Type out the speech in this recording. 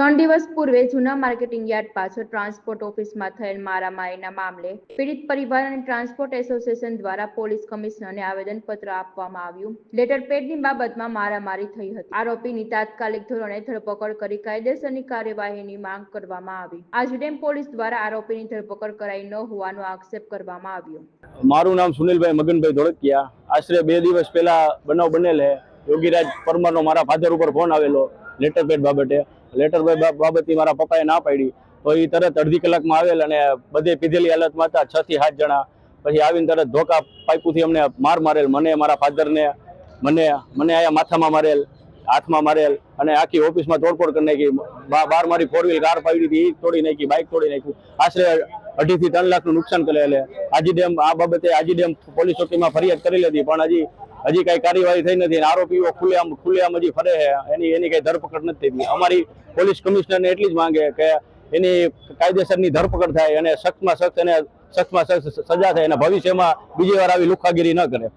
ત્રણ દિવસ પૂર્વે જૂના માર્કેટિંગ યાર્ડ પાછળ ટ્રાન્સપોર્ટ ઓફિસમાં થયેલ મારામારીના મામલે પીડિત પરિવાર અને ટ્રાન્સપોર્ટ એસોસિએશન દ્વારા પોલીસ કમિશનરને આવેદનપત્ર આપવામાં આવ્યું. લેટર પેડની બાબતમાં મારામારી થઈ હતી. આરોપીની તાત્કાલિક ધોરણે ધરપકડ કરી કાયદેસરની કાર્યવાહીની માંગ કરવામાં આવી. આજ ડેમ પોલીસ દ્વારા આરોપીની ધરપકડ કરાઈ ન હોવાનો આક્ષેપ કરવામાં આવ્યો. મારું નામ સુનિલભાઈ મગનભાઈ ધોળકિયા. આશરે બે દિવસ પહેલા બનાવ બનેલ હે. યોગીરાજ પરમારનો મારા ફાધર ઉપર ફોન આવેલો લેટર પેડ બાબતે. લેટર પેડ બાબતથી મારા પપ્પાએ ના પાડી. તો એ તરત અડધી કલાકમાં આવેલ અને બધે પીધેલી હાલતમાં હતા છ થી સાત જણા. પછી આવીને તરત ધોકા પાઇપુથી અમને માર મારેલ. મને, મારા ફાધરને, મને મને આયા માથામાં મારેલ, હાથમાં મારેલ અને આખી ઓફિસમાં તોડફોડ કરી નાખી. બાર મારી ફોર વ્હીલ કાર પાડી હતી એ તોડી નાખી, બાઇક તોડી નાખ્યું આશરે અઢીથી ત્રણ લાખનું નુકસાન કરેલ. હાજી ડેમ આ બાબતે આજી ડેમ પોલીસ ચોકીમાં ફરિયાદ કરી લીધી પણ હજી હજી કઈ કાર્યવાહી થઈ નથી આરોપીઓ ખુલ્લેઆમ ખુલ્લેઆમ હજી ફરે છે. એની એની કઈ ધરપકડ નથી થઈ અમારી પોલીસ કમિશનરને એટલી જ માંગે કે એની કાયદેસરની ધરપકડ થાય અને સખ્તમાં સખ્ત એને સખ્તમાં સખ્ત સજા થાય અને ભવિષ્યમાં બીજી વાર આવી લુખાગીરી ન કરે.